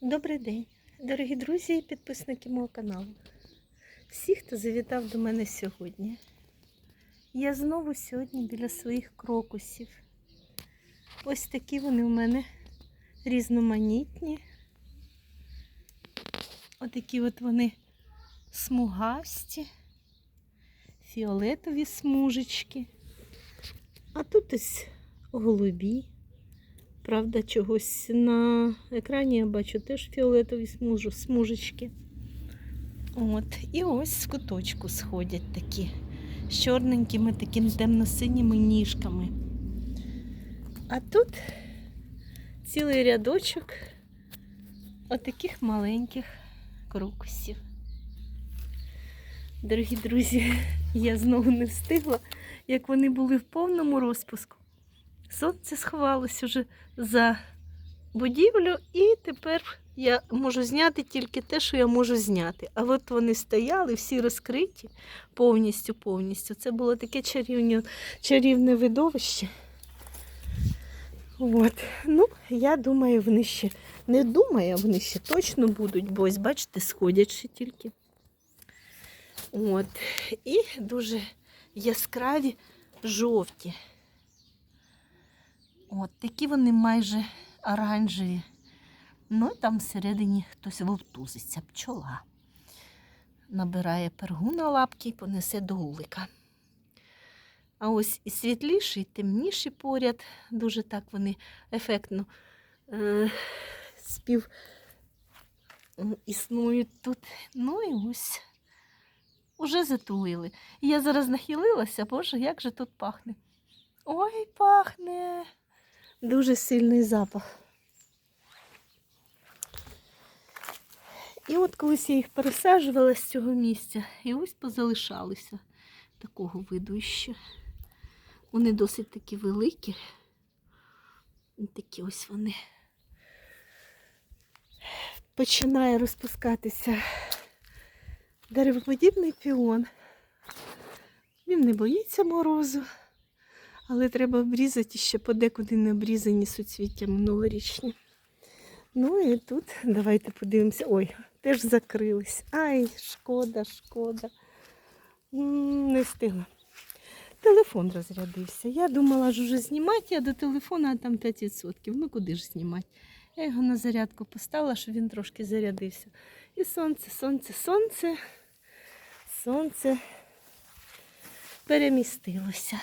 Добрий день, дорогі друзі і підписники мого каналу. Всі, хто завітав до мене сьогодні. Я знову сьогодні біля своїх крокусів. Ось такі вони у мене різноманітні. Отакі от вони смугасті, фіолетові смужечки. А тут ось голубі. Правда, чогось на екрані я бачу теж фіолетові смужечки. От. І ось з куточку сходять такі з чорненькими такими темно-синіми ніжками. А тут цілий рядочок отаких маленьких крокусів. Дорогі друзі, я знову не встигла, як вони були в повному розпуску. Сонце сховалось уже за будівлю, і тепер я можу зняти тільки те, що я можу зняти. А от вони стояли, всі розкриті повністю, повністю. Це було таке чарівне, чарівне видовище. От. Ну, я думаю, вони ще не думаю, вони ще точно будуть, бо ось, бачите, сходять ще тільки. От. І дуже яскраві жовті. От такі вони майже оранжеві. Ну і там всередині хтось вовтузиться, пчола. Набирає пергу на лапки і понесе до улика. А ось і світліші, і темніші поряд. Дуже так вони ефектно е, спів існують тут. Ну і ось уже затулили. І я зараз нахилилася, боже, як же тут пахне. Ой, пахне. Дуже сильний запах. І от колись я їх пересаджувала з цього місця, і ось позалишалися такого виду ще. Вони досить такі великі. Такі ось вони. Починає розпускатися деревоподібний піон. Він не боїться морозу. Але треба обрізати ще подекуди не обрізані суцвіття минулорічні. Ну і тут давайте подивимося. Ой, теж закрились. Ай, шкода, шкода. Не встигла. Телефон розрядився. Я думала ж уже знімати, а до телефона а там 5%. Ну куди ж знімати? Я його на зарядку поставила, щоб він трошки зарядився. І сонце, сонце, сонце, сонце перемістилося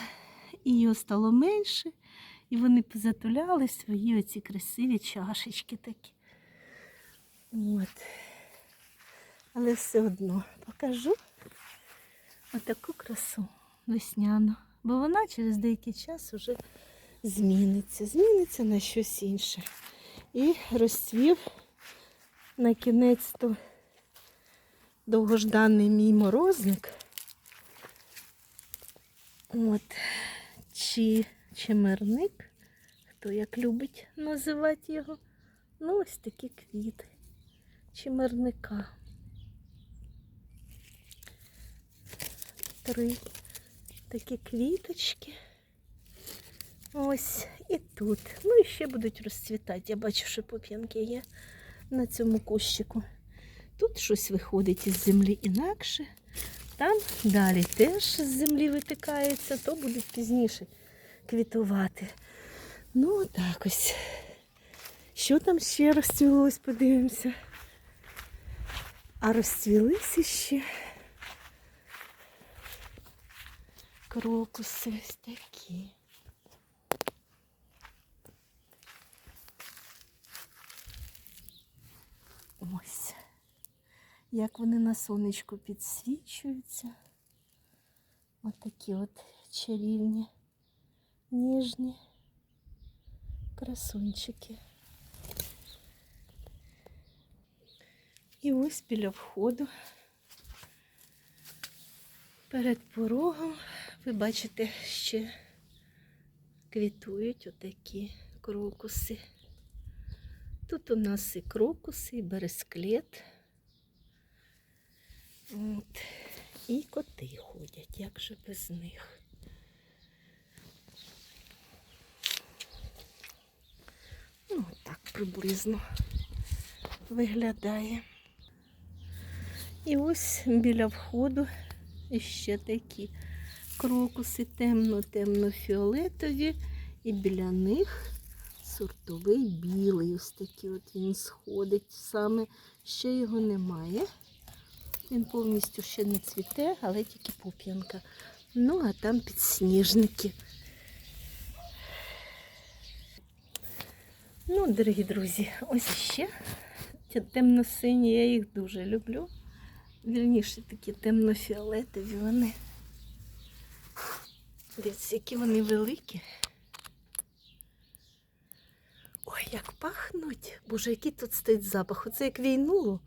і його стало менше, і вони позатуляли свої оці красиві чашечки такі. От. Але все одно покажу отаку красу весняну, бо вона через деякий час вже зміниться, зміниться на щось інше. І розцвів на кінець то довгожданий мій морозник. От чи чимерник, хто як любить називати його. Ну, ось такі квіти. Чимерника. Три такі квіточки. Ось і тут. Ну і ще будуть розцвітати. Я бачу, що поп'янки є на цьому кущику. Тут щось виходить із землі інакше. Там далі теж з землі витикається, то будуть пізніше квітувати. Ну, так ось. Що там ще розцвілось, подивимося. А розцвілися ще крокуси ось такі. Ось як вони на сонечку підсвічуються. Ось такі от чарівні, ніжні красунчики. І ось біля входу, перед порогом, ви бачите, ще квітують отакі крокуси. Тут у нас і крокуси, і бересклет. От. І коти ходять, як же без них. Ну, так приблизно. виглядає. І ось біля входу ще такі крокуси темно-темно-фіолетові. І біля них сортовий білий. Ось такий от він сходить саме. Ще його немає. Він повністю ще не цвіте, але тільки пуп'янка. Ну, а там підсніжники. Ну, дорогі друзі, ось ще темно-сині, я їх дуже люблю. Вірніше такі темно-фіолетові вони. Дивіться, які вони великі. Ой, як пахнуть. Боже, який тут стоїть запах. Оце як війнуло.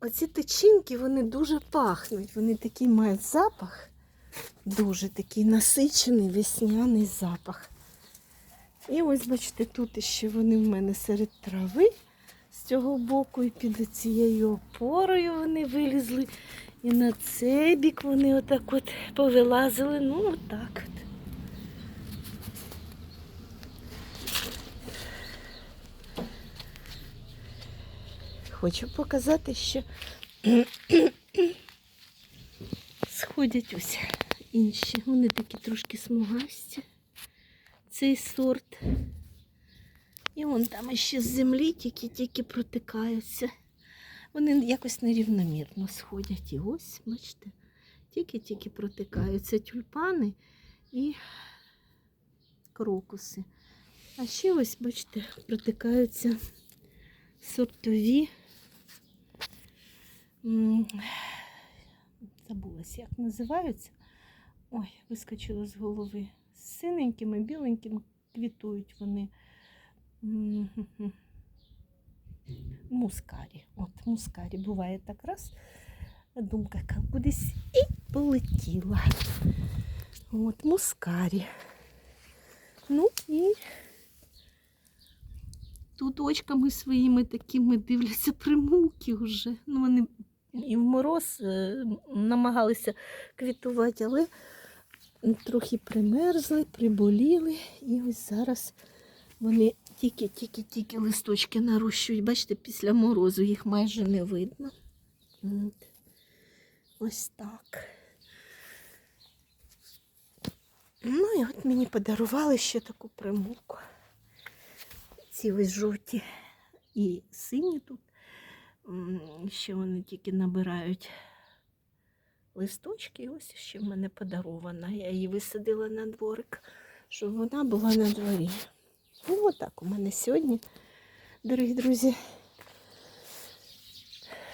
Оці тичинки, вони дуже пахнуть. Вони такий мають запах. Дуже такий насичений весняний запах. І ось, бачите, тут ще вони в мене серед трави з цього боку і під цією опорою вони вилізли. І на цей бік вони отак от повилазили. Ну, отак от. Хочу показати, що сходять ось інші. Вони такі трошки смугасті. Цей сорт. І вон там ще з землі тільки-тільки протикаються. Вони якось нерівномірно сходять. І ось, бачите, тільки-тільки протикаються тюльпани і крокуси. А ще ось, бачите, протикаються сортові. м, Забулась, як називаються. Ой, вискочило з голови. Синенькими, біленькими квітують вони. Мускарі. От, мускарі. Буває так раз. Думка яка кудись і полетіла. От, мускарі. Ну і тут очками своїми такими дивляться примулки вже. Ну, вони і в мороз е, намагалися квітувати, але трохи примерзли, приболіли. І ось зараз вони тільки-тільки-тільки листочки нарощують. Бачите, після морозу їх майже не видно. Ось так. Ну і от мені подарували ще таку примулку. Ці ось жовті і сині тут. Ще вони тільки набирають листочки. Ось ще в мене подарована. Я її висадила на дворик, щоб вона була на дворі. Ну, отак у мене сьогодні, дорогі друзі.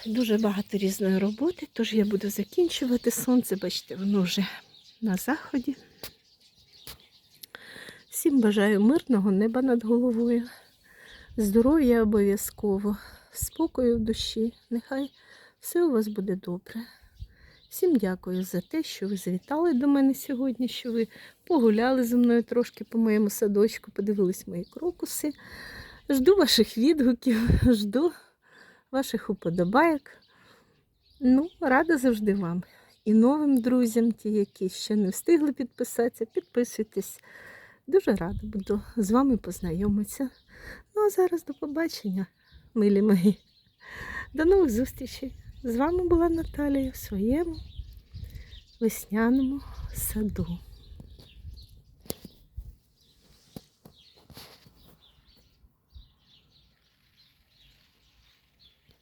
Дуже багато різної роботи, тож я буду закінчувати. Сонце, бачите, воно вже на заході. Всім бажаю мирного неба над головою, здоров'я обов'язково, спокою в душі. Нехай все у вас буде добре. Всім дякую за те, що ви завітали до мене сьогодні, що ви погуляли зі мною трошки по моєму садочку, подивились мої крокуси. Жду ваших відгуків, жду ваших уподобайок. Ну, рада завжди вам. І новим друзям, ті, які ще не встигли підписатися, підписуйтесь. Дуже рада буду з вами познайомитися. Ну а зараз до побачення, милі мої. До нових зустрічей. З вами була Наталія в своєму весняному саду.